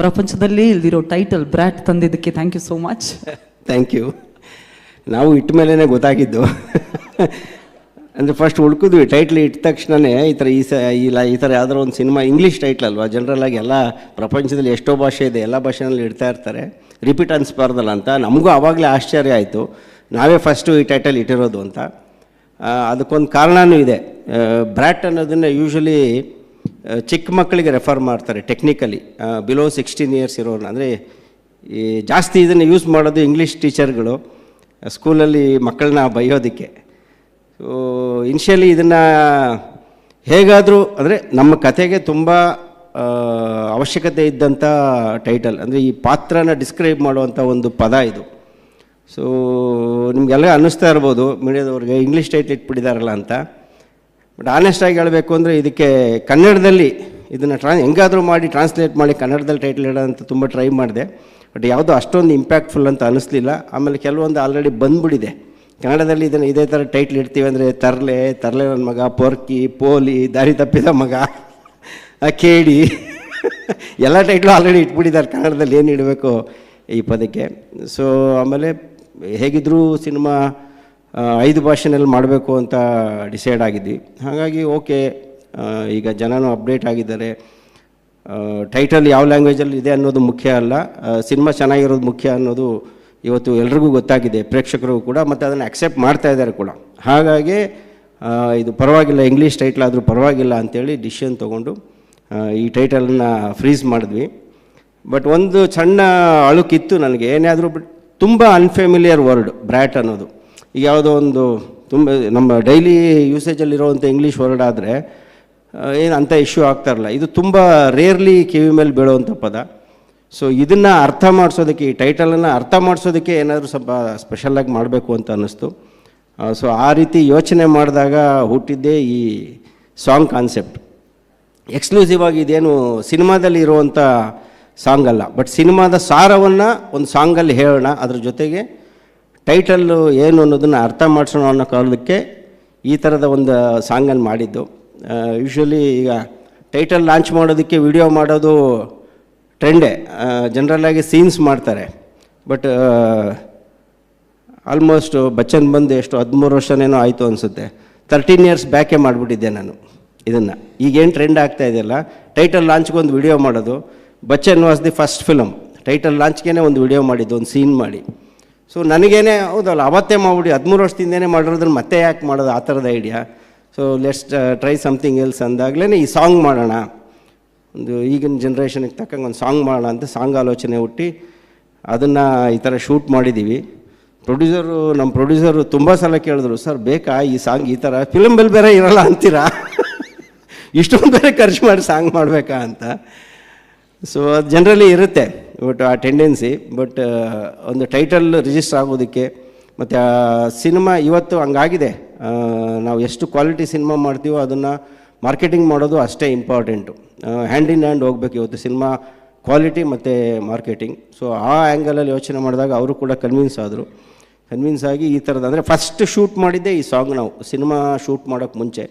ಪ್ರಪಂಚದಲ್ಲಿ ಇಲ್ದಿರೋ title Brat ತಂದಿದ್ದಕ್ಕೆ thank you so much thank you ನಾವು ಇಟ್ಟ ಮೇಲೇ ಗೊತ್ತಾಗಿದ್ದು. ಅಂದರೆ ಫಸ್ಟ್ ಹುಡ್ಕಿದ್ವಿ ಟೈಟ್ಲ್ ಇಟ್ಟ ತಕ್ಷಣವೇ ಈ ಥರ ಈ ಸ ಇಲ್ಲ ಈ ಥರ ಯಾವ್ದಾರು ಒಂದು ಸಿನಿಮಾ ಇಂಗ್ಲೀಷ್ ಟೈಟ್ಲ್ ಅಲ್ವಾ? ಜನರಲಾಗಿ ಎಲ್ಲ ಪ್ರಪಂಚದಲ್ಲಿ ಎಷ್ಟೋ ಭಾಷೆ ಇದೆ, ಎಲ್ಲ ಭಾಷೆನಲ್ಲಿ ಇಡ್ತಾ ಇರ್ತಾರೆ. ರಿಪೀಟ್ ಅನ್ಸ್ಬಾರ್ದಲ್ಲ ಅಂತ. ನಮಗೂ ಆವಾಗಲೇ ಆಶ್ಚರ್ಯ ಆಯಿತು. ನಾವೇ ಫಸ್ಟು ಈ ಟೈಟಲ್ ಇಟ್ಟಿರೋದು ಅಂತ. ಅದಕ್ಕೊಂದು ಕಾರಣವೂ ಇದೆ. ಬ್ರ್ಯಾಟ್ ಅನ್ನೋದನ್ನು ಯೂಶ್ವಲಿ ಚಿಕ್ಕ ಮಕ್ಕಳಿಗೆ ರೆಫರ್ ಮಾಡ್ತಾರೆ ಟೆಕ್ನಿಕಲಿ ಬಿಲೋ ಸಿಕ್ಸ್ಟೀನ್ ಇಯರ್ಸ್ ಇರೋರು ಅಂದರೆ ಈ ಜಾಸ್ತಿ ಇದನ್ನು ಯೂಸ್ ಮಾಡೋದು ಇಂಗ್ಲೀಷ್ ಟೀಚರ್ಗಳು ಸ್ಕೂಲಲ್ಲಿ ಮಕ್ಕಳನ್ನ ಬೈಯೋದಕ್ಕೆ. ಸೊ ಇನ್ಷಿಯಲಿ ಇದನ್ನು ಹೇಗಾದರೂ, ಅಂದರೆ ನಮ್ಮ ಕತೆಗೆ ತುಂಬ ಅವಶ್ಯಕತೆ ಇದ್ದಂಥ ಟೈಟಲ್ ಅಂದರೆ ಈ ಪಾತ್ರನ ಡಿಸ್ಕ್ರೈಬ್ ಮಾಡುವಂಥ ಒಂದು ಪದ ಇದು. ಸೊ ನಿಮಗೆಲ್ಲ ಅನ್ನಿಸ್ತಾ ಇರ್ಬೋದು, ಮೀಡಿಯಾದವ್ರಿಗೆ ಇಂಗ್ಲೀಷ್ ಟೈಟ್ಲ್ ಇಟ್ಬಿಟ್ಟಿದಾರಲ್ಲ ಅಂತ. ಬಟ್ ಆನೆಸ್ಟಾಗಿ ಹೇಳಬೇಕು ಅಂದರೆ ಇದಕ್ಕೆ ಕನ್ನಡದಲ್ಲಿ ಇದನ್ನು ಟ್ರಾನ್ ಹೆಂಗಾದರೂ ಮಾಡಿ ಟ್ರಾನ್ಸ್ಲೇಟ್ ಮಾಡಿ ಕನ್ನಡದಲ್ಲಿ ಟೈಟಲ್ ಅಂತ ತುಂಬ ಟ್ರೈ ಮಾಡಿದೆ. ಬಟ್ ಯಾವುದು ಅಷ್ಟೊಂದು ಇಂಪ್ಯಾಕ್ಟ್ಫುಲ್ ಅಂತ ಅನ್ನಿಸ್ಲಿಲ್ಲ ಆಮೇಲೆ ಕೆಲವೊಂದು ಆಲ್ರೆಡಿ ಬಂದ್ಬಿಟ್ಟಿದೆ. ಕನ್ನಡದಲ್ಲಿ ಇದನ್ನು ಇದೇ ಥರ ಟೈಟ್ಲ್ ಇಡ್ತೀವಿ ಅಂದರೆ ತರ್ಲೆ ತರ್ಲೆ ನನ್ನ ಮಗ, ಪೊರ್ಕಿ, ಪೋಲಿ, ದಾರಿ ತಪ್ಪಿದ ಮಗ ಕೇಡಿ. ಎಲ್ಲ ಟೈಟ್ಲು ಆಲ್ರೆಡಿ ಇಟ್ಬಿಟ್ಟಿದ್ದಾರೆ. ಕನ್ನಡದಲ್ಲಿ ಏನು ಇಡಬೇಕು ಈ ಪದಕ್ಕೆ. ಸೊ ಆಮೇಲೆ ಹೇಗಿದ್ದರೂ ಸಿನಿಮಾ ಐದು ಭಾಷೆನಲ್ಲಿ ಮಾಡಬೇಕು ಅಂತ ಡಿಸೈಡ್ ಆಗಿದ್ವಿ. ಹಾಗಾಗಿ ಓಕೆ ಈಗ ಜನನೂ ಅಪ್ಡೇಟ್ ಆಗಿದ್ದಾರೆ. ಟೈಟಲ್ ಯಾವ ಲ್ಯಾಂಗ್ವೇಜಲ್ಲಿ ಇದೆ ಅನ್ನೋದು ಮುಖ್ಯ ಅಲ್ಲ. ಸಿನಿಮಾ ಚೆನ್ನಾಗಿರೋದು ಮುಖ್ಯ ಅನ್ನೋದು ಇವತ್ತು ಎಲ್ರಿಗೂ ಗೊತ್ತಾಗಿದೆ ಪ್ರೇಕ್ಷಕರು ಕೂಡ, ಮತ್ತು ಅದನ್ನು ಅಕ್ಸೆಪ್ಟ್ ಮಾಡ್ತಾ ಇದ್ದಾರೆ ಕೂಡ. ಹಾಗಾಗಿ ಇದು ಪರವಾಗಿಲ್ಲ ಇಂಗ್ಲೀಷ್ ಟೈಟ್ಲ್ ಆದರೂ ಪರವಾಗಿಲ್ಲ ಅಂತೇಳಿ ಡಿಸಿಷನ್ ತೊಗೊಂಡು ಈ ಟೈಟಲನ್ನು ಫ್ರೀಸ್ ಮಾಡಿದ್ವಿ. ಬಟ್ ಒಂದು ಸಣ್ಣ ಅಳುಕಿತ್ತು ನನಗೆ. ಏನೇ ಆದರೂ ಬಟ್, ತುಂಬ ಅನ್ಫೆಮಿಲಿಯರ್ ವರ್ಡ್ ಬ್ರ್ಯಾಟ್ ಅನ್ನೋದು. ಈಗ ಯಾವುದೋ ಒಂದು ತುಂಬ ನಮ್ಮ ಡೈಲಿ ಯೂಸೇಜಲ್ಲಿರೋವಂಥ ಇಂಗ್ಲೀಷ್ ವರ್ಡ್ ಆದರೆ ಏನು ಅಂಥ ಇಶ್ಯೂ ಆಗ್ತಾ ಇರಲ್ಲ. ಇದು ತುಂಬ ರೇರ್ಲಿ ಕಿವಿ ಮೇಲೆ ಬೀಳುವಂಥ ಪದ. ಸೊ ಇದನ್ನು ಅರ್ಥ ಮಾಡಿಸೋದಕ್ಕೆ, ಈ ಟೈಟಲನ್ನು ಅರ್ಥ ಮಾಡಿಸೋದಕ್ಕೆ ಏನಾದರೂ ಸ್ವಲ್ಪ ಸ್ಪೆಷಲಾಗಿ ಮಾಡಬೇಕು ಅಂತ ಅನ್ನಿಸ್ತು. ಸೊ ಆ ರೀತಿ ಯೋಚನೆ ಮಾಡಿದಾಗ ಹುಟ್ಟಿದ್ದೇ ಈ ಸಾಂಗ್ ಕಾನ್ಸೆಪ್ಟ್ ಎಕ್ಸ್ಕ್ಲೂಸಿವ್ ಆಗಿ ಇದೇನು ಸಿನಿಮಾದಲ್ಲಿ ಇರುವಂಥ ಸಾಂಗ್ ಅಲ್ಲ. ಬಟ್ ಸಿನಿಮಾದ ಸಾರವನ್ನು ಒಂದು ಸಾಂಗಲ್ಲಿ ಹೇಳೋಣ. ಅದ್ರ ಜೊತೆಗೆ ಟೈಟಲ್ಲು ಏನು ಅನ್ನೋದನ್ನು ಅರ್ಥ ಮಾಡಿಸೋಣ ಅನ್ನೋ ಕಾರಣಕ್ಕೆ ಈ ಥರದ ಒಂದು ಸಾಂಗನ್ನು ಮಾಡಿದ್ದು. ಯೂಶ್ವಲಿ ಈಗ ಟೈಟಲ್ ಲಾಂಚ್ ಮಾಡೋದಕ್ಕೆ ವಿಡಿಯೋ ಮಾಡೋದು ಟ್ರೆಂಡೇ ಜನರಲ್ಲಾಗಿ ಸೀನ್ಸ್ ಮಾಡ್ತಾರೆ. ಬಟ್ ಆಲ್ಮೋಸ್ಟ್ ಬಚ್ಚನ್ ಬಂದು ಎಷ್ಟು ಹದಿಮೂರು ವರ್ಷನೇನೋ ಆಯಿತು ಅನಿಸುತ್ತೆ. ತರ್ಟೀನ್ ಇಯರ್ಸ್ ಬ್ಯಾಕೇ ಮಾಡಿಬಿಟ್ಟಿದ್ದೆ ನಾನು ಇದನ್ನು. ಈಗೇನು ಟ್ರೆಂಡ್ ಆಗ್ತಾ ಇದೆಯಲ್ಲ ಟೈಟಲ್ ಲಾಂಚ್ಗೆ ಒಂದು ವಿಡಿಯೋ ಮಾಡೋದು. Bachchan was the first film title ಲಾಂಚ್ಗೇ ಒಂದು ವಿಡಿಯೋ ಮಾಡಿದ್ದು, ಒಂದು ಸೀನ್ ಮಾಡಿ. ಸೊ ನನಗೇನೆ, ಹೌದಲ್ಲ, ಅವತ್ತೇ ಮಾಡ್ಬಿಡಿ, ಹದಿಮೂರು ವರ್ಷದಿಂದನೇ ಮಾಡಿರೋದ್ರಲ್ಲಿ ಮತ್ತೆ ಯಾಕೆ ಮಾಡೋದು? ಆ ಥರದ idea so let's try something else ಅಂದಾಗಲೇ ಈ ಸಾಂಗ್ ಮಾಡೋಣ. ಒಂದು ಈಗಿನ ಜನ್ರೇಷನಿಗೆ ತಕ್ಕಂಗೆ ಒಂದು ಸಾಂಗ್ ಮಾಡೋಣ ಅಂತ ಸಾಂಗ್ ಆಲೋಚನೆ ಹುಟ್ಟಿ ಅದನ್ನು ಈ ಥರ ಶೂಟ್ ಮಾಡಿದ್ದೀವಿ ಪ್ರೊಡ್ಯೂಸರು ನಮ್ಮ ಪ್ರೊಡ್ಯೂಸರು ತುಂಬ ಸಲ ಕೇಳಿದ್ರು, ಸರ್, ಬೇಕಾ ಈ ಸಾಂಗ್ ಈ ಥರ? ಫಿಲಮ್ ಬೆಲ್ ಬೇರೆ ಇರಲ್ಲ ಅಂತೀರಾ? ಇಷ್ಟೊಂದು ಬೇರೆ ಖರ್ಚು ಮಾಡಿ ಸಾಂಗ್ ಮಾಡಬೇಕಾ ಅಂತ. ಸೊ ಅದು ಜನರಲಿ ಇರುತ್ತೆ. ಬಟ್ ಆ ಟೆಂಡೆನ್ಸಿ ಬಟ್ ಒಂದು ಟೈಟಲ್ ರಿಜಿಸ್ಟರ್ ಆಗೋದಕ್ಕೆ, ಮತ್ತು ಆ ಸಿನಿಮಾ ಇವತ್ತು ಹಂಗಾಗಿದೆ. ನಾವು ಎಷ್ಟು ಕ್ವಾಲಿಟಿ ಸಿನಿಮಾ ಮಾಡ್ತೀವೋ ಅದನ್ನು ಮಾರ್ಕೆಟಿಂಗ್ ಮಾಡೋದು ಅಷ್ಟೇ ಇಂಪಾರ್ಟೆಂಟು ಹ್ಯಾಂಡ್ ಇನ್ ಹ್ಯಾಂಡ್ ಹೋಗ್ಬೇಕು ಇವತ್ತು ಸಿನಿಮಾ ಕ್ವಾಲಿಟಿ ಮತ್ತು ಮಾರ್ಕೆಟಿಂಗ್ ಸೊ ಆ ಆ್ಯಂಗಲಲ್ಲಿ ಯೋಚನೆ ಮಾಡಿದಾಗ ಅವರು ಕೂಡ ಕನ್ವಿನ್ಸ್ ಆದರು. ಕನ್ವಿನ್ಸ್ ಆಗಿ ಈ ಥರದ್ದು ಅಂದರೆ ಫಸ್ಟ್ ಶೂಟ್ ಮಾಡಿದ್ದೇ ಈ ಸಾಂಗ್ ನಾವು. ಸಿನಿಮಾ ಶೂಟ್ ಮಾಡೋಕ್ಕೆ ಮುಂಚೆ.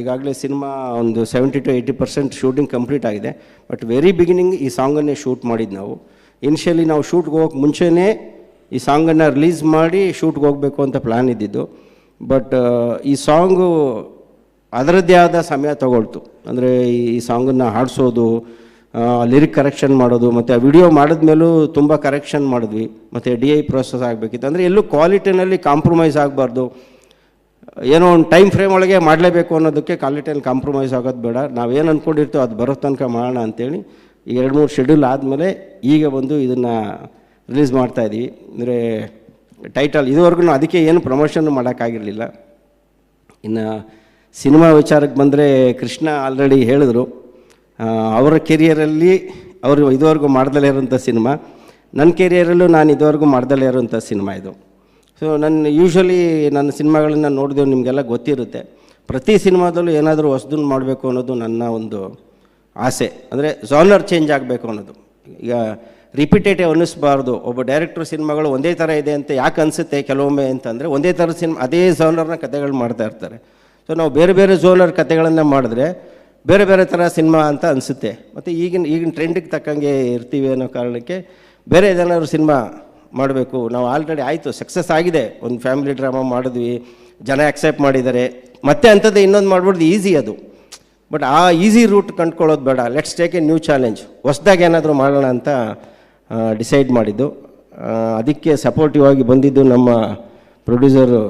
ಈಗಾಗಲೇ ಸಿನಿಮಾ ಒಂದು seventy two eighty percent shooting complete ಆಗಿದೆ. ಬಟ್ ವೆರಿ ಬಿಗಿನಿಂಗ್ ಈ ಸಾಂಗನ್ನೇ ಶೂಟ್ ಮಾಡಿದ್ದು ನಾವು. ಇನಿಷಿಯಲಿ ನಾವು ಶೂಟ್ಗೆ ಹೋಗೋಕೆ ಮುಂಚೆನೇ ಈ ಸಾಂಗನ್ನು ರಿಲೀಸ್ ಮಾಡಿ ಶೂಟ್ಗೆ ಹೋಗಬೇಕು ಅಂತ ಪ್ಲ್ಯಾನ್ ಇದ್ದಿದ್ದು. ಬಟ್ ಈ ಸಾಂಗು ಅದರದ್ದೇ ಆದ ಸಮಯ ತಗೊಳ್ತು. ಅಂದರೆ ಈ ಸಾಂಗನ್ನು ಹಾಡಿಸೋದು ಲಿರಿಕ್ ಕರೆಕ್ಷನ್ ಮಾಡೋದು, ಮತ್ತು ಆ ವಿಡಿಯೋ ಮಾಡಿದ್ಮೇಲೂ ತುಂಬ ಕರೆಕ್ಷನ್ ಮಾಡಿದ್ವಿ. ಮತ್ತು ಡಿ ಐ ಪ್ರೋಸೆಸ್ ಆಗಬೇಕಿತ್ತು. ಅಂದರೆ ಎಲ್ಲೂ ಕ್ವಾಲಿಟಿನಲ್ಲಿ ಕಾಂಪ್ರಮೈಸ್ ಆಗಬಾರ್ದು. ಏನೋ ಒಂದು ಟೈಮ್ ಫ್ರೇಮ್ ಒಳಗೆ ಮಾಡಲೇಬೇಕು ಅನ್ನೋದಕ್ಕೆ ಕ್ವಾಲಿಟಿಯಲ್ಲಿ ಕಾಂಪ್ರಮೈಸ್ ಆಗೋದು ಬೇಡ. ನಾವೇನು ಅಂದ್ಕೊಂಡಿರ್ತೀವೋ ಅದು ಬರೋ ತನಕ ಮಾಡೋಣ ಅಂತೇಳಿ ಈಗ ಎರಡು ಮೂರು ಶೆಡ್ಯೂಲ್ ಆದಮೇಲೆ ಈಗ ಬಂದು ಇದನ್ನು ರಿಲೀಸ್ ಮಾಡ್ತಾಯಿದ್ದೀವಿ ಅಂದರೆ ಟೈಟಲ್ ಇದುವರೆಗೂ ಅದಕ್ಕೆ ಏನು ಪ್ರಮೋಷನ್ ಮಾಡೋಕ್ಕಾಗಿರಲಿಲ್ಲ. ಇನ್ನು ಸಿನಿಮಾ ವಿಚಾರಕ್ಕೆ ಬಂದರೆ ಕೃಷ್ಣ ಆಲ್ರೆಡಿ ಹೇಳಿದ್ರು. ಅವರ ಕೆರಿಯರಲ್ಲಿ ಅವರು ಇದುವರೆಗೂ ಮಾಡ್ದಲೇ ಇರೋಂಥ ಸಿನಿಮಾ. ನನ್ನ ಕೆರಿಯರಲ್ಲೂ ನಾನು ಇದುವರೆಗೂ ಮಾಡ್ದಲೇ ಇರೋಂಥ ಸಿನಿಮಾ ಇದು. ಸೊ ನನ್ನ ಯೂಶ್ವಲಿ ನನ್ನ ಸಿನಿಮಾಗಳನ್ನ ನೋಡಿದೆವು, ನಿಮಗೆಲ್ಲ ಗೊತ್ತಿರುತ್ತೆ. ಪ್ರತಿ ಸಿನಿಮಾದಲ್ಲೂ ಏನಾದರೂ ಹೊಸದನ್ನು ಮಾಡಬೇಕು ಅನ್ನೋದು ನನ್ನ ಒಂದು ಆಸೆ. ಅಂದರೆ ಜಾನರ್ ಚೇಂಜ್ ಆಗಬೇಕು ಅನ್ನೋದು. ಈಗ ರಿಪಿಟೇಟಿವ್ ಅನ್ನಿಸ್ಬಾರ್ದು. ಒಬ್ಬ ಡೈರೆಕ್ಟ್ರ್ ಸಿನಿಮಾಗಳು ಒಂದೇ ಥರ ಇದೆ ಅಂತ ಯಾಕೆ ಅನಿಸುತ್ತೆ ಕೆಲವೊಮ್ಮೆ ಅಂತಂದರೆ ಒಂದೇ ಥರ ಸಿನಿಮಾ, ಅದೇ ಝೋನರ್ನ ಕಥೆಗಳು ಮಾಡ್ತಾ ಇರ್ತಾರೆ. ಸೊ ನಾವು ಬೇರೆ ಬೇರೆ ಝೋನರ್ ಕಥೆಗಳನ್ನು ಮಾಡಿದ್ರೆ, ಬೇರೆ ಬೇರೆ ಥರ ಸಿನಿಮಾ ಅಂತ ಅನಿಸುತ್ತೆ. ಮತ್ತು ಈಗಿನ ಈಗಿನ ಟ್ರೆಂಡಿಗೆ ತಕ್ಕಂಗೆ ಇರ್ತೀವಿ ಅನ್ನೋ ಕಾರಣಕ್ಕೆ ಬೇರೆ ಏನಾದ್ರು ಸಿನಿಮಾ ಮಾಡಬೇಕು. ನಾವು ಆಲ್ರೆಡಿ ಆಯಿತು ಸಕ್ಸಸ್ ಆಗಿದೆ. ಒಂದು ಫ್ಯಾಮಿಲಿ ಡ್ರಾಮಾ ಮಾಡಿದ್ವಿ, ಜನ ಆಕ್ಸೆಪ್ಟ್ ಮಾಡಿದ್ದಾರೆ. ಮತ್ತೆ ಅಂಥದ್ದು ಇನ್ನೊಂದು ಮಾಡ್ಬಿಡ್ದು ಈಸಿ ಅದು. ಬಟ್ ಆ ಈಸಿ ರೂಟ್ ಕಂಡ್ಕೊಳ್ಳೋದು ಬೇಡ. Let's take a new challenge ಹೊಸದಾಗಿ ಏನಾದರೂ ಮಾಡೋಣ ಅಂತ ಡಿಸೈಡ್ ಮಾಡಿದ್ದು. ಅದಕ್ಕೆ ಸಪೋರ್ಟಿವ್ ಆಗಿ ಬಂದಿದ್ದು ನಮ್ಮ producer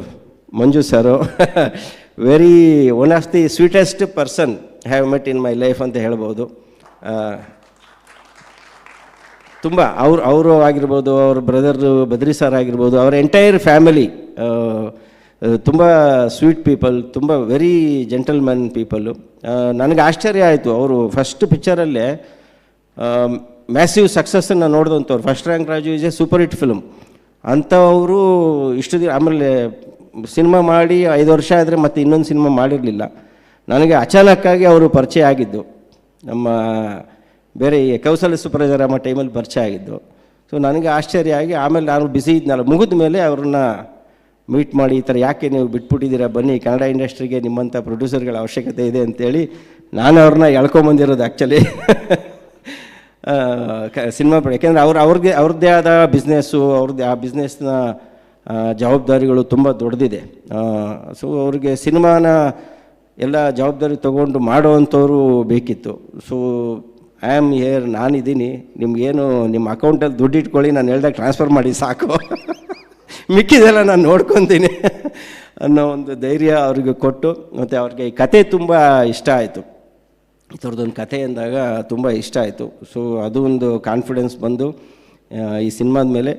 Manju sir very one of the sweetest person have met in my life ಅಂತ ಹೇಳ್ಬೋದು. ತುಂಬ, ಅವ್ರು, ಅವರು ಆಗಿರ್ಬೋದು, ಅವ್ರ ಬ್ರದರ್ ಬದ್ರಿ ಸರ್ ಆಗಿರ್ಬೋದು, ಅವರ ಎಂಟೈರ್ ಫ್ಯಾಮಿಲಿ ತುಂಬ ಸ್ವೀಟ್ ಪೀಪಲ್ ತುಂಬ ವೆರಿ ಜೆಂಟಲ್ಮನ್ ಪೀಪಲ್ಲು ನನಗೆ ಆಶ್ಚರ್ಯ ಆಯಿತು, ಅವರು ಫಸ್ಟ್ ಪಿಕ್ಚರಲ್ಲೇ ಮ್ಯಾಸಿವ್ ಸಕ್ಸಸ್ಸನ್ನು ನೋಡಿದಂಥವ್ರು. First rank Raju is a super hit film ಅಂಥವರು ಇಷ್ಟು ದಿನ, ಆಮೇಲೆ ಸಿನಿಮಾ ಮಾಡಿ ಐದು ವರ್ಷ ಆದರೆ ಮತ್ತೆ ಇನ್ನೊಂದು ಸಿನಿಮಾ ಮಾಡಿರಲಿಲ್ಲ. ನನಗೆ ಅಚಾನಕ್ಕಾಗಿ ಅವರು ಪರಿಚಯ ಆಗಿದ್ದು. ನಮ್ಮ ಬೇರೆ ಈ ಕೌಸಲ್ಯ ಸುಪ್ರಜಾರಾಮ ಟೈಮಲ್ಲಿ ಪರಿಚಯ ಆಗಿದ್ದು ಸೊ ನನಗೆ ಆಶ್ಚರ್ಯ ಆಗಿ ಆಮೇಲೆ ನಾನು ಬಿಸಿ ಇದ್ನಲ್ಲ, ಮುಗಿದ ಮೇಲೆ ಅವ್ರನ್ನ ಮೀಟ್ ಮಾಡಿ, ಈ ಥರ ಯಾಕೆ ನೀವು ಬಿಟ್ಬಿಟ್ಟಿದ್ದೀರಾ, ಬನ್ನಿ, ಕನ್ನಡ ಇಂಡಸ್ಟ್ರಿಗೆ ನಿಮ್ಮಂಥ ಪ್ರೊಡ್ಯೂಸರ್ಗಳ ಅವಶ್ಯಕತೆ ಇದೆ ಅಂತೇಳಿ ನಾನು ಅವ್ರನ್ನ ಎಳ್ಕೊಂಬಂದಿರೋದು ಆ್ಯಕ್ಚುಲಿ ಸಿನಿಮಾ ಯಾಕೆಂದರೆ ಅವ್ರು, ಅವ್ರಿಗೆ, ಅವ್ರದ್ದೇ ಆದ ಬಿಸ್ನೆಸ್ಸು ಅವ್ರದ್ದೇ ಆ ಬಿಸ್ನೆಸ್ನ ಜವಾಬ್ದಾರಿಗಳು ತುಂಬ ದೊಡ್ಡದಿದೆ. ಸೊ ಅವ್ರಿಗೆ ಸಿನಿಮಾನ ಎಲ್ಲ ಜವಾಬ್ದಾರಿ ತೊಗೊಂಡು ಮಾಡುವಂಥವ್ರು ಬೇಕಿತ್ತು. ಸೊ ಐ ಆಮ್ ಹಿಯರ್ ನಾನಿದ್ದೀನಿ ನಿಮ್ಗೇನು, ನಿಮ್ಮ ಅಕೌಂಟಲ್ಲಿ ದುಡ್ಡು ಇಟ್ಕೊಳ್ಳಿ, ನಾನು ಹೇಳ್ದಾಗ ಟ್ರಾನ್ಸ್ಫರ್ ಮಾಡಿ, ಸಾಕು. ಮಿಕ್ಕಿದೆಲ್ಲ ನಾನು ನೋಡ್ಕೊತೀನಿ ಅನ್ನೋ ಒಂದು ಧೈರ್ಯ ಅವ್ರಿಗೆ ಕೊಟ್ಟು, ಮತ್ತು ಅವ್ರಿಗೆ ಈ ಕತೆ ತುಂಬ ಇಷ್ಟ ಆಯಿತು. ಥರದೊಂದು ಕತೆ ಅಂದಾಗ ತುಂಬ ಇಷ್ಟ ಆಯಿತು. ಸೊ ಅದು ಒಂದು ಕಾನ್ಫಿಡೆನ್ಸ್ ಬಂದು ಈ ಸಿನಿಮಾದ ಮೇಲೆ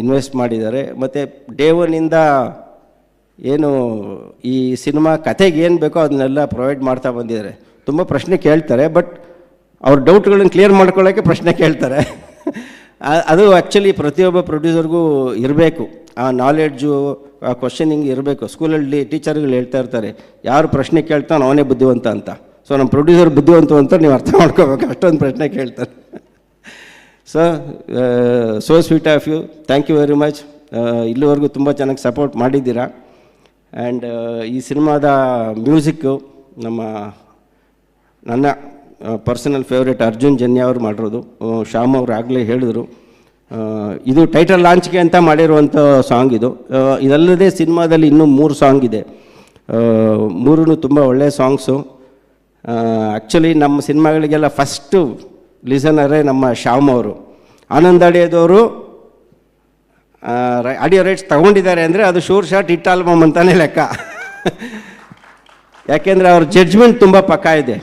ಇನ್ವೆಸ್ಟ್ ಮಾಡಿದ್ದಾರೆ. ಮತ್ತು ಡೇ ಒನ್ನಿಂದ ಏನು, ಈ ಸಿನಿಮಾ ಕತೆಗೆ ಏನು ಬೇಕೋ ಅದನ್ನೆಲ್ಲ ಪ್ರೊವೈಡ್ ಮಾಡ್ತಾ ಬಂದಿದ್ದಾರೆ. ತುಂಬ ಪ್ರಶ್ನೆ ಕೇಳ್ತಾರೆ ಬಟ್ ಅವ್ರ ಡೌಟ್ಗಳನ್ನು ಕ್ಲಿಯರ್ ಮಾಡ್ಕೊಳ್ಳೋಕ್ಕೆ ಪ್ರಶ್ನೆ ಕೇಳ್ತಾರೆ. ಅದು ಆ್ಯಕ್ಚುಲಿ ಪ್ರತಿಯೊಬ್ಬ ಪ್ರೊಡ್ಯೂಸರ್ಗೂ ಇರಬೇಕು. ಆ ನಾಲೆಡ್ಜು ಆ ಕ್ವಶನಿಂಗ್ ಇರಬೇಕು. ಸ್ಕೂಲಲ್ಲಿ ಟೀಚರ್ಗಳು ಹೇಳ್ತಾ ಇರ್ತಾರೆ, ಯಾರು ಪ್ರಶ್ನೆ ಕೇಳ್ತಾನೋ ಅವನೇ ಬುದ್ಧಿವಂತ ಅಂತ. ಸೊ ನಮ್ಮ ಪ್ರೊಡ್ಯೂಸರ್ ಬುದ್ಧಿವಂತ ಅಂತ ನೀವು ಅರ್ಥ ಮಾಡ್ಕೋಬೇಕು. ಅಷ್ಟೊಂದು ಪ್ರಶ್ನೆ ಕೇಳ್ತಾರೆ. So so sweet of you thank you very much ಇಲ್ಲಿವರೆಗೂ ತುಂಬ ಚೆನ್ನಾಗಿ ಸಪೋರ್ಟ್ ಮಾಡಿದ್ದೀರಾ? ಆ್ಯಂಡ್ ಈ ಸಿನಿಮಾದ ಮ್ಯೂಸಿಕ್ಕು ನಮ್ಮ ನನ್ನ ಪರ್ಸನಲ್ ಫೇವ್ರೇಟ್ ಅರ್ಜುನ್ ಜನ್ಯ ಅವ್ರು ಮಾಡಿರೋದು. ಶ್ಯಾಮ್ ಅವರು ಆಗಲೇ ಹೇಳಿದರು. ಇದು ಟೈಟಲ್ ಲಾಂಚ್ಗೆ ಅಂತ ಮಾಡಿರುವಂಥ ಸಾಂಗ್ ಇದು. ಇದಲ್ಲದೆ ಸಿನಿಮಾದಲ್ಲಿ ಇನ್ನೂ ಮೂರು ಸಾಂಗ್ ಇದೆ. ಮೂರೂ ತುಂಬ ಒಳ್ಳೆಯ ಸಾಂಗ್ಸು ಆ್ಯಕ್ಚುಲಿ ನಮ್ಮ ಸಿನಿಮಾಗಳಿಗೆಲ್ಲ ಫಸ್ಟು ಲಿಸನರೇ ನಮ್ಮ ಶ್ಯಾಮ್ ಅವರು. ಆನಂದ್ ಅಡಿಯದವರು ಆಡಿಯೋ ರೈಟ್ಸ್ ತಗೊಂಡಿದ್ದಾರೆ ಅಂದರೆ ಅದು ಶೂರ್ ಶಾಟ್ ಹಿಟ್ ಆಲ್ಬಮ್ ಅಂತಲೇ ಲೆಕ್ಕ. ಯಾಕೆಂದರೆ ಅವ್ರ ಜಡ್ಜ್ಮೆಂಟ್ ತುಂಬ ಪಕ್ಕ ಇದೆ.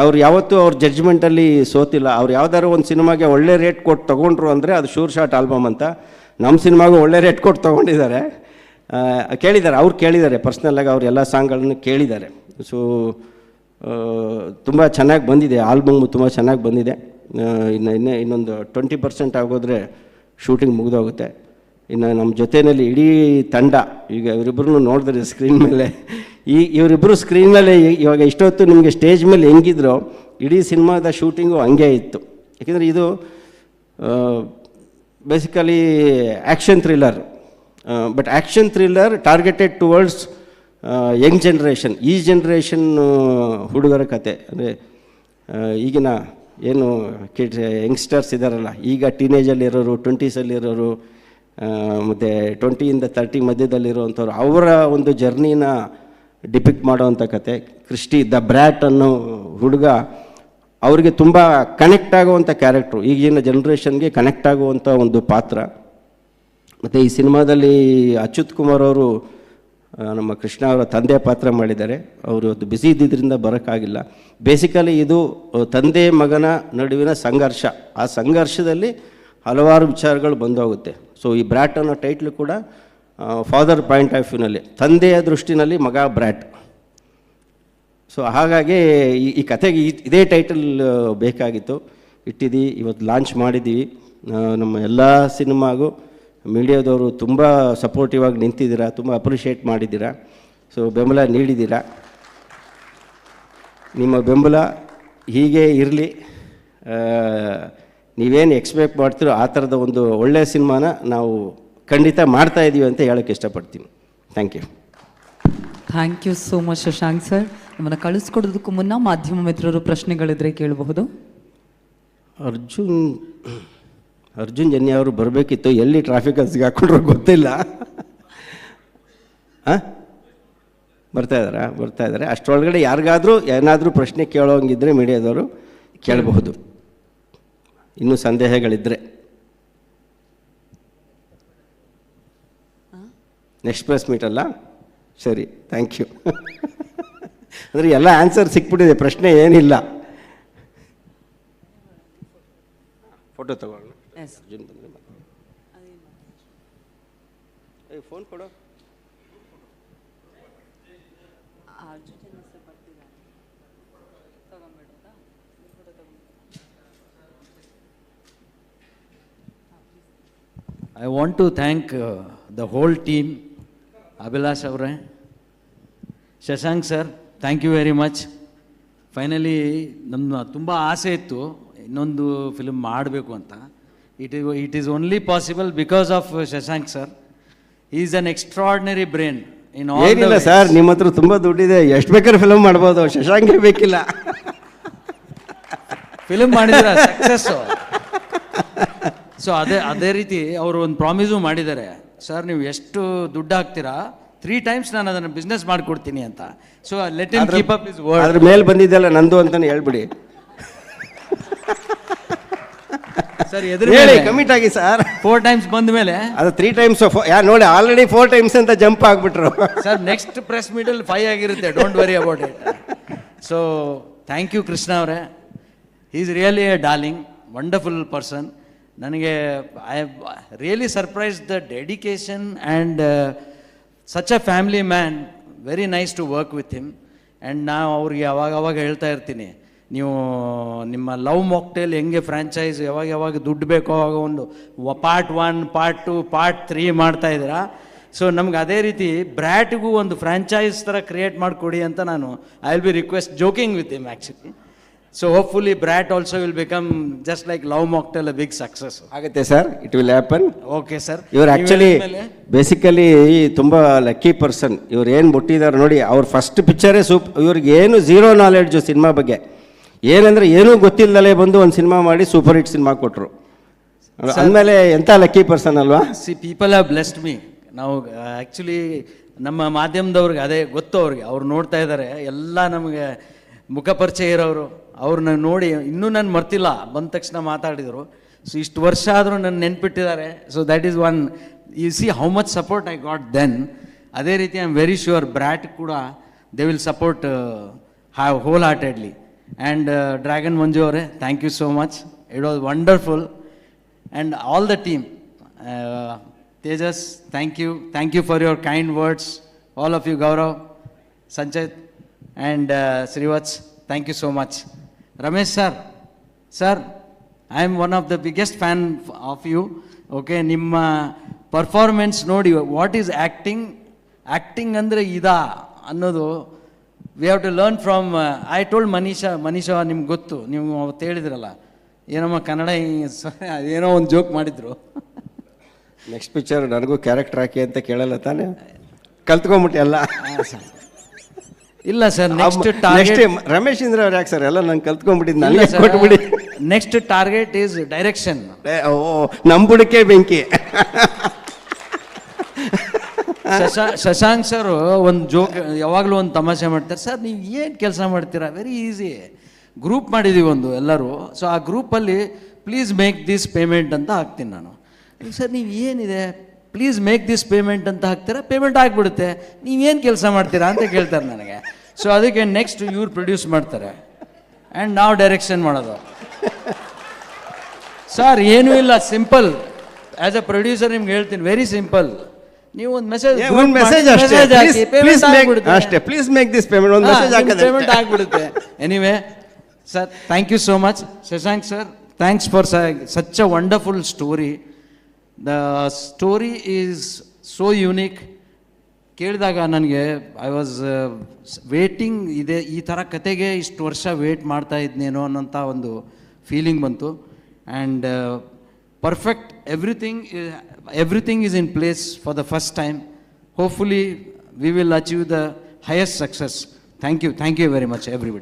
ಅವ್ರು ಯಾವತ್ತೂ ಅವ್ರ ಜಡ್ಜ್ಮೆಂಟಲ್ಲಿ ಸೋತಿಲ್ಲ. ಅವ್ರು ಯಾವ್ದಾದ್ರು ಒಂದು ಸಿನಿಮಾಗೆ ಒಳ್ಳೆ ರೇಟ್ ಕೊಟ್ಟು ತೊಗೊಂಡ್ರು ಅಂದರೆ ಅದು ಶೂರ್ ಶಾಟ್ ಆಲ್ಬಮ್ ಅಂತ. ನಮ್ಮ ಸಿನಿಮಾಗೂ ಒಳ್ಳೆ ರೇಟ್ ಕೊಟ್ಟು ತೊಗೊಂಡಿದ್ದಾರೆ. ಕೇಳಿದ್ದಾರೆ, ಅವ್ರು ಕೇಳಿದ್ದಾರೆ. ಪರ್ಸ್ನಲ್ಲಾಗಿ ಅವ್ರು ಎಲ್ಲ ಸಾಂಗ್ಗಳನ್ನು ಕೇಳಿದ್ದಾರೆ. ಸೊ ತುಂಬ ಚೆನ್ನಾಗಿ ಬಂದಿದೆ. ಆಲ್ಬಮ್ ತುಂಬ ಚೆನ್ನಾಗಿ ಬಂದಿದೆ. ಇನ್ನು, ಇನ್ನೇ, ಇನ್ನೊಂದು ಟ್ವೆಂಟಿ ಪರ್ಸೆಂಟ್ ಆಗೋದ್ರೆ ಶೂಟಿಂಗ್ ಮುಗಿದೋಗುತ್ತೆ. ಇನ್ನು ನಮ್ಮ ಜೊತೆಯಲ್ಲಿ ಇಡೀ ತಂಡ, ಈಗ ಇವರಿಬ್ಬರನ್ನು ನೋಡಿದ್ರೆ ಸ್ಕ್ರೀನ್ ಮೇಲೆ. ಈ ಇವರಿಬ್ಬರು ಸ್ಕ್ರೀನ್ ಇವಾಗ ಇಷ್ಟೊತ್ತು ನಿಮಗೆ ಸ್ಟೇಜ್ ಮೇಲೆ ಹೆಂಗಿದ್ರೋ, ಇಡೀ ಸಿನಿಮಾದ ಶೂಟಿಂಗು ಹಂಗೆ ಇತ್ತು. ಯಾಕೆಂದರೆ ಇದು basically action thriller but action thriller targeted towards young generation ಈ ಜನ್ರೇಷನ್ ಹುಡುಗರ ಕತೆ. ಅಂದರೆ ಈಗಿನ ಏನು ಕಿಡ್ ಯಂಗ್ಸ್ಟರ್ಸ್ ಇದ್ದಾರಲ್ಲ ಈಗ ಟೀನೇಜಲ್ಲಿರೋರು ಟ್ವೆಂಟೀಸಲ್ಲಿರೋರು ಮತ್ತು ಟ್ವೆಂಟಿಯಿಂದ ತರ್ಟಿ ಮಧ್ಯದಲ್ಲಿರುವಂಥವ್ರು ಅವರ ಒಂದು ಜರ್ನಿನ ಡಿಪಿಕ್ಟ್ ಮಾಡುವಂಥ ಕತೆ. ಕ್ರಿಸ್ಟಿ ದ ಬ್ರ್ಯಾಟ್ ಅನ್ನೋ ಹುಡುಗ ಅವರಿಗೆ ತುಂಬ ಕನೆಕ್ಟ್ ಆಗುವಂಥ ಕ್ಯಾರೆಕ್ಟ್ರು ಈಗಿನ ಜನ್ರೇಷನ್ಗೆ ಕನೆಕ್ಟ್ ಆಗುವಂಥ ಒಂದು ಪಾತ್ರ. ಮತ್ತು ಈ ಸಿನಿಮಾದಲ್ಲಿ ಅಚ್ಯುತ್ ಕುಮಾರ್ ಅವರು ನಮ್ಮ ಕೃಷ್ಣ ಅವರ ತಂದೆ ಪಾತ್ರ ಮಾಡಿದ್ದಾರೆ. ಅವರು ಅದು ಬಿಸಿ ಇದ್ದಿದ್ದರಿಂದ ಬರೋಕ್ಕಾಗಿಲ್ಲ. ಬೇಸಿಕಲಿ ಇದು ತಂದೆ ಮಗನ ನಡುವಿನ ಸಂಘರ್ಷ. ಆ ಸಂಘರ್ಷದಲ್ಲಿ ಹಲವಾರು ವಿಚಾರಗಳು ಬಂದೋಗುತ್ತೆ. ಸೊ ಈ ಬ್ರ್ಯಾಟ್ ಅನ್ನೋ ಟೈಟ್ಲು ಕೂಡ ಫಾದರ್ ಪಾಯಿಂಟ್ ಆಫ್ ವ್ಯೂನಲ್ಲಿ ತಂದೆಯ ದೃಷ್ಟಿನಲ್ಲಿ ಮಗ ಬ್ರ್ಯಾಟ್ ಸೊ ಹಾಗಾಗಿ ಈ ಈ ಕತೆಗೆ ಈ- ಇದೇ ಟೈಟಲ್ ಬೇಕಾಗಿತ್ತು. ಇಟ್ಟಿದ್ದಿ ಇವತ್ತು ಲಾಂಚ್ ಮಾಡಿದ್ದೀವಿ ನಮ್ಮ ಎಲ್ಲ ಸಿನಿಮಾಗೂ ಮೀಡಿಯಾದವರು ತುಂಬ ಸಪೋರ್ಟಿವ್ ಆಗಿ ನಿಂತಿದ್ದೀರಾ, ತುಂಬ ಅಪ್ರಿಷಿಯೇಟ್ ಮಾಡಿದ್ದೀರಾ. ಸೊ ಬೆಂಬಲ ನೀಡಿದ್ದೀರಾ. ನಿಮ್ಮ ಬೆಂಬಲ ಹೀಗೆ ಇರಲಿ. ನೀವೇನು ಎಕ್ಸ್ಪೆಕ್ಟ್ ಮಾಡ್ತೀರೋ ಆ ಥರದ ಒಂದು ಒಳ್ಳೆಯ ಸಿನಿಮಾನ ನಾವು ಖಂಡಿತ ಮಾಡ್ತಾ ಇದ್ದೀವಿ ಅಂತ ಹೇಳೋಕ್ಕೆ ಇಷ್ಟಪಡ್ತೀನಿ. Thank you thank you so much Shashank sir ನಮ್ಮನ್ನು ಕಳಿಸ್ಕೊಡೋದಕ್ಕೂ ಮುನ್ನ ಮಾಧ್ಯಮ ಮಿತ್ರರು ಪ್ರಶ್ನೆಗಳಿದ್ರೆ ಕೇಳಬಹುದು. ಅರ್ಜುನ್ ಅರ್ಜುನ್ ಜನ್ಯ ಅವರು ಬರಬೇಕಿತ್ತು. ಎಲ್ಲಿ ಟ್ರಾಫಿಕಲ್ಲಿ ಸಿಗಾಕೊಂಡ್ರು ಗೊತ್ತಿಲ್ಲ. ಹಾಂ? ಬರ್ತಾ ಇದ್ದಾರಾ? ಬರ್ತಾ ಇದ್ದಾರೆ. ಅಷ್ಟರೊಳಗಡೆ ಯಾರಿಗಾದರೂ ಏನಾದರೂ ಪ್ರಶ್ನೆ ಕೇಳೋಂಗಿದ್ರೆ ಮೀಡಿಯಾದವರು ಕೇಳಬಹುದು. ಇನ್ನೂ ಸಂದೇಹಗಳಿದ್ದರೆ ನೆಕ್ಸ್ಟ್ ಪ್ರೆಸ್ ಮೀಟ್ ಅಲ್ಲ? ಸರಿ ಥ್ಯಾಂಕ್ ಯು ಅಂದರೆ ಎಲ್ಲ ಆನ್ಸರ್ ಸಿಕ್ಬಿಟ್ಟಿದೆ ಪ್ರಶ್ನೆ ಏನಿಲ್ಲ. ಫೋಟೋ ತಗೊಳ್ಳೋಣ ಫೋನ್ ಕೊಡು. I want to thank uh, the whole team, Abhilash ಅವರೇ. Shashank sir thank you very much finally ನಮ್ಮ ತುಂಬ ಆಸೆ ಇತ್ತು ಇನ್ನೊಂದು ಫಿಲ್ಮ್ ಮಾಡಬೇಕು ಅಂತ. It is it is only possible because of Shashank sir. Is an extraordinary brain in ಏನಿಲ್ಲ sir ನಿಮ್ಮ ಹತ್ರ ತುಂಬ ದುಡ್ಡಿದೆ ಎಷ್ಟು ಬೇಕಾದ್ರೆ ಫಿಲಮ್ ಮಾಡ್ಬೋದು ಶಶಾಂಕೇ ಬೇಕಿಲ್ಲ. ಫಿಲಮ್ ಮಾಡಿದ್ರ ಸಕ್ಸಸ್ಸು ಸೊ ಅದೇ ಅದೇ ರೀತಿ ಅವರು ಒಂದು ಪ್ರಾಮಿಸು ಮಾಡಿದ್ದಾರೆ. ಸರ್ ನೀವು ಎಷ್ಟು ದುಡ್ಡು ಹಾಕ್ತೀರಾ? ತ್ರೀ ಟೈಮ್ಸ್ ನಾನು ಅದನ್ನು ಬಿಸ್ನೆಸ್ ಮಾಡಿಕೊಡ್ತೀನಿ ಅಂತ. So let him keep up his word ಅದ್ರ ಮೇಲೆ ಬಂದಿದ್ದೆಲ್ಲ ನಂದು ಅಂತಾನೆ ಹೇಳ್ಬಿಡಿ. ಸರ್ ಎದುರು ಹೇಳಿ ಕಮಿಟ್ ಆಗಿ ಸರ್ ಫೋರ್ ಟೈಮ್ಸ್ ಬಂದ ಮೇಲೆ. ಅದು ತ್ರೀ ಟೈಮ್ಸ್ ಯಾ ನೋಡಿ ಆಲ್ರೆಡಿ ಫೋರ್ ಟೈಮ್ಸ್ ಅಂತ ಜಂಪ್ ಆಗ್ಬಿಟ್ರು. ಸರ್ ನೆಕ್ಸ್ಟ್ ಪ್ರೆಸ್ ಮೀಟಲ್ಲಿ ಫೈವ್ ಆಗಿರುತ್ತೆ. Don't worry about it so thank you Krishna ಅವರೇ. Is really a darling wonderful person ನನಗೆ I really surprise the dedication and such a family man very nice to work with him and ನಾವು ಅವ್ರಿಗೆ ಯಾವಾಗ ಅವಾಗ ಹೇಳ್ತಾ ಇರ್ತೀನಿ, ನೀವು ನಿಮ್ಮ ಲವ್ ಮಾಕ್ಟೇಲ್ ಹೆಂಗೆ ಫ್ರ್ಯಾಂಚೈಸ್ ಯಾವಾಗ ಯಾವಾಗ ದುಡ್ಡು ಬೇಕೋ ಆವಾಗ ಒಂದು part one part two part three ಮಾಡ್ತಾ ಇದ್ದೀರಾ? ಸೊ ನಮ್ಗೆ ಅದೇ ರೀತಿ ಬ್ರ್ಯಾಟ್ಗೂ ಒಂದು ಫ್ರ್ಯಾಂಚೈಸ್ ಥರ ಕ್ರಿಯೇಟ್ ಮಾಡಿಕೊಡಿ ಅಂತ ನಾನು I will be request joking with him actually so hopefully Brat also will become just like Love Mocktail a big success ಆಗುತ್ತೆ sir it will happen okay sir ಇವ್ರು ಆ್ಯಕ್ಚುಲಿ ಬೇಸಿಕಲಿ ತುಂಬ lucky person ಇವ್ರು ಏನು ಮುಟ್ಟಿದ್ದಾರೆ ನೋಡಿ ಅವ್ರ first ಪಿಕ್ಚರೇ soup ಇವ್ರಿಗೆ ಏನು zero knowledge cinema ಬಗ್ಗೆ. ಏನಂದ್ರೆ ಏನೂ ಗೊತ್ತಿಲ್ಲದಲೇ ಬಂದು ಒಂದು ಸಿನಿಮಾ ಮಾಡಿ ಸೂಪರ್ ಹಿಟ್ ಸಿನಿಮಾ ಕೊಟ್ಟರು ಅಂದಮೇಲೆ ಎಂಥ ಲಕ್ಕಿ ಪರ್ಸನ್ ಅಲ್ವಾ? See people are blessed me ನಾವು ಆ್ಯಕ್ಚುಲಿ ನಮ್ಮ ಮಾಧ್ಯಮದವ್ರಿಗೆ ಅದೇ ಗೊತ್ತು ಅವ್ರಿಗೆ. ಅವ್ರು ನೋಡ್ತಾ ಇದ್ದಾರೆ ಎಲ್ಲ ನಮಗೆ ಮುಖಪರಿಚಯ ಇರೋರು ಅವ್ರನ್ನ ನೋಡಿ ಇನ್ನೂ ನಾನು ಮರ್ತಿಲ್ಲ, ಬಂದ ತಕ್ಷಣ ಮಾತಾಡಿದರು. ಸೊ ಇಷ್ಟು ವರ್ಷ ಆದರೂ ನನ್ನ ನೆನ್ಪಿಟ್ಟಿದ್ದಾರೆ. So that is one you see how much support I got then ಅದೇ ರೀತಿ I am very sure Brat ಕೂಡ they will support have wholeheartedly and Dragon Manju ಅವರೇ thank you so much it was wonderful and all the team Tejas thank you thank you for your kind words all of you Gaurav Sanchay and uh, Srivats, thank you so much. Ramesh sir, sir, I one of the the fan of you okay. ನಿಮ್ಮ performance ನೋಡಿ what is acting acting ಅಂದರೆ ಇದಾ ಅನ್ನೋದು we have to learn from I told Manisha Manisha ನಿಮ್ಗೆ ಗೊತ್ತು ನೀವು ಅವತ್ತು ಹೇಳಿದ್ರಲ್ಲ ಏನಮ್ಮ ಕನ್ನಡ ಏನೋ ಒಂದು ಜೋಕ್ ಮಾಡಿದ್ರು ನೆಕ್ಸ್ಟ್ ಪಿಕ್ಚರ್ ನನಗೂ ಕ್ಯಾರೆಕ್ಟರ್ ಹಾಕಿ ಅಂತ ಕೇಳಲ್ಲ ತಾನೇ ಕಲ್ತ್ಕೊಂಬಿಟ್ಟೆ ಎಲ್ಲ ಇಲ್ಲ sir next target Ramesh Indra ಅವ್ರು ಯಾಕೆ ಸರ್? ಎಲ್ಲ ನಂಗೆ ಕಲ್ತ್ಕೊಂಡ್ಬಿಟ್ಟಿದ್ದು ನನಗೆ ಕೊಟ್ಬಿಡಿ. ನೆಕ್ಸ್ಟ್ ಟಾರ್ಗೆಟ್ ಈಸ್ ಡೈರೆಕ್ಷನ್ ಓ ನಂಬುಡಿಕೆ ಬೆಂಕಿ. ಶಶಾಂಕ್ ಸರ್ ಒಂದು ಜೋಕ್ ಯಾವಾಗಲೂ ಒಂದು ತಮಾಷೆ ಮಾಡ್ತಾರೆ. ಸರ್ ನೀವು ಏನು ಕೆಲಸ ಮಾಡ್ತೀರಾ? ವೆರಿ ಈಸಿ ಗ್ರೂಪ್ ಮಾಡಿದ್ದೀವಿ ಒಂದು ಎಲ್ಲರೂ. ಸೊ ಆ ಗ್ರೂಪಲ್ಲಿ ಪ್ಲೀಸ್ ಮೇಕ್ ದಿಸ್ ಪೇಮೆಂಟ್ ಅಂತ ಹಾಕ್ತೀನಿ ನಾನು. ಸರ್ ನೀವು ಏನಿದೆ? ಪ್ಲೀಸ್ ಮೇಕ್ ದಿಸ್ ಪೇಮೆಂಟ್ ಅಂತ ಹಾಕ್ತೀರಾ? ಪೇಮೆಂಟ್ ಆಗಿಬಿಡುತ್ತೆ. ನೀವೇನು ಕೆಲಸ ಮಾಡ್ತೀರಾ ಅಂತ ಕೇಳ್ತಾರೆ ನನಗೆ. ಸೊ ಅದಕ್ಕೆ ನೆಕ್ಸ್ಟ್ ಇವ್ರು ಪ್ರೊಡ್ಯೂಸ್ ಮಾಡ್ತಾರೆ. ಆ್ಯಂಡ್ ನಾವು ಡೈರೆಕ್ಷನ್ ಮಾಡೋದು. ಸರ್ ಏನೂ ಇಲ್ಲ. ಸಿಂಪಲ್ ಆ್ಯಸ್ ಅ ಪ್ರೊಡ್ಯೂಸರ್ ನಿಮ್ಗೆ ಹೇಳ್ತೀನಿ. ವೆರಿ ಸಿಂಪಲ್ ನೀವು ಒಂದು ಮೆಸೇಜ್ ಒಂದು ಮೆಸೇಜ್ ಅಷ್ಟೇ. ಪ್ಲೀಸ್ ಅಷ್ಟೇ. ಪ್ಲೀಸ್ ಮೇಕ್ ದಿಸ್ ಪೇಮೆಂಟ್ ಒಂದು ಮೆಸೇಜ್ ಹಾಕಿದ್ರೆ ಪೇಮೆಂಟ್ ಆಗಿಬಿಡುತ್ತೆ. Anyway sir thank you so much Shashank sir thanks for such a wonderful story the story is so unique ಕೇಳಿದಾಗ ನನಗೆ ಐ ವಾಸ್ ವೇಟಿಂಗ್ ಇದೆ, ಈ ಥರ ಕತೆಗೆ ಇಷ್ಟು ವರ್ಷ ವೇಟ್ ಮಾಡ್ತಾ ಇದ್ನೇನೋ ಅನ್ನೋಂಥ ಒಂದು ಫೀಲಿಂಗ್ ಬಂತು. And perfect everything everything is in place for the first time hopefully we will achieve the highest success thank you thank you very much everybody